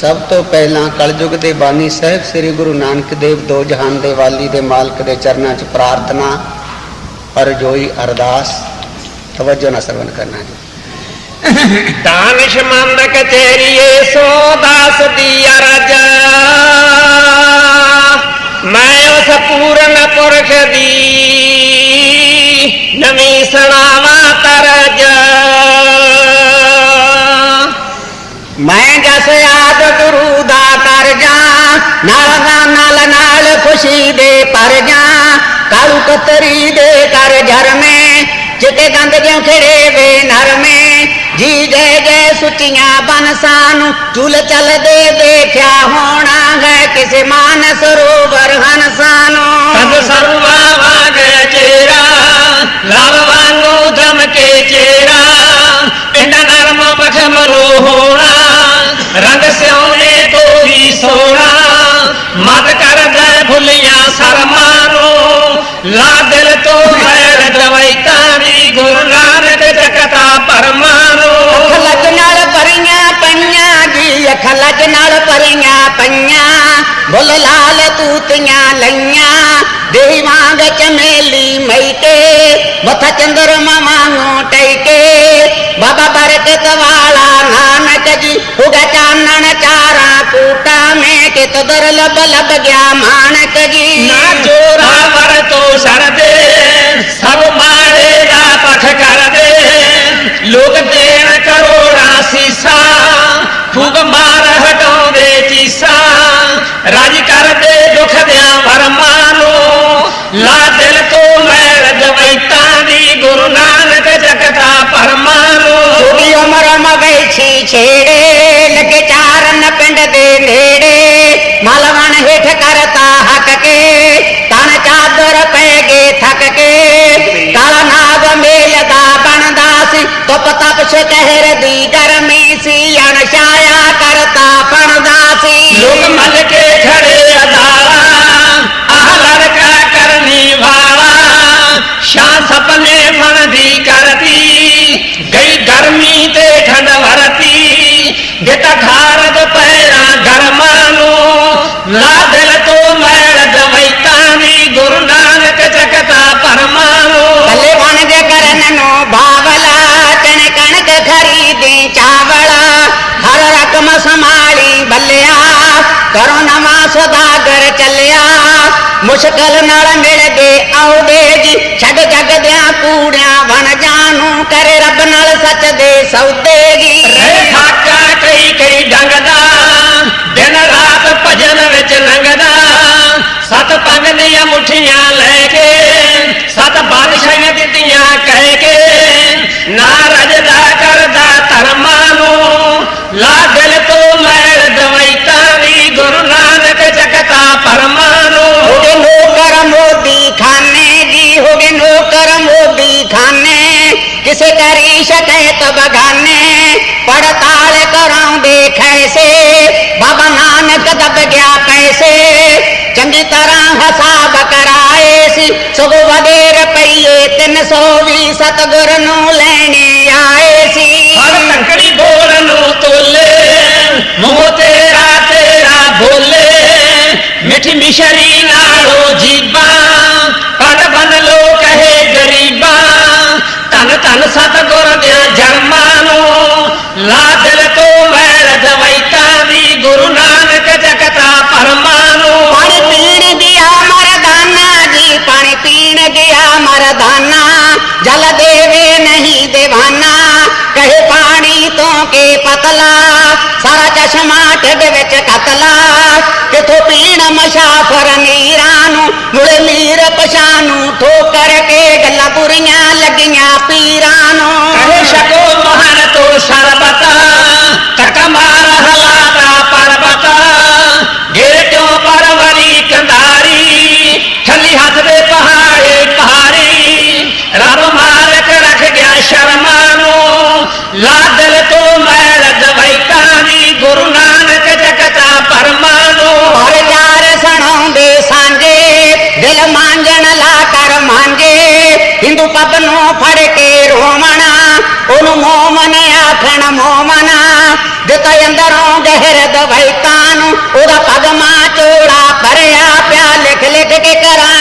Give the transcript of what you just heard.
सब तो पहला कलयुग के बानी साहब श्री गुरु नानक देव दो जहान दिवाली के मालिक के चरणों प्रार्थना पर जोई अरदास तवज्जो न सरवन करना जी तानिश मंद कचेरिए सो दास दिया राजा मैं उस पूर्ण पुरुष दी नवी सुनावा तरज मैं जस आ ਨਾਲ ਨਾਲ ਖੁਸ਼ੀ ਦੇ ਪਰ ਜਾ, ਕਾਲੂ ਕਤਰੀ ਦੇ ਕਰ ਝਰਮੇ ਚਿੱਟੇ ਗੰਦ ਜਿਉ ਖੜੇ ਵੇ ਨਰਮੇ, ਜੀ ਜੈ ਜੈ ਸੁਚੀਆਂ ਬਨਸਾਂ ਨੂੰ ਚੁਲ ਚੱਲ ਦੇਖਿਆ ਹੋਣਾ ਹੈ ਕਿਸੇ ਮਾਨਸ ਰੂਪ टैके बथ चंद्रमा मानो टैके। बाबा भरत कवाला नानक जी, उगा चानन चारा कूटा में के तो दर लब लब गया मानक जी। छे लगे चार न पिंड दे ले ਘਰੋਂ ਨਵਾਂ ਸਦਾਗਰ ਚੱਲਿਆ। ਮੁਸ਼ਕਲ ਨਾਲ ਮਿਲ ਗਏ ਆਉੜੇ ਜੀ। ਛੱਡ ਜਗਦਿਆਂ ਕੂੜਿਆਂ ਬਣ ਜਾਣੂ। ਕਰੇ ਰੱਬ ਨਾਲ ਸੱਚ ਦੇ ਸੌਦੇ ਜੀ। गुरनू लेनी आए सी Alcalá अंदरों गहर दवाई कानू ओदा पगमा चोड़ा भरया प्या लिख लिख के करा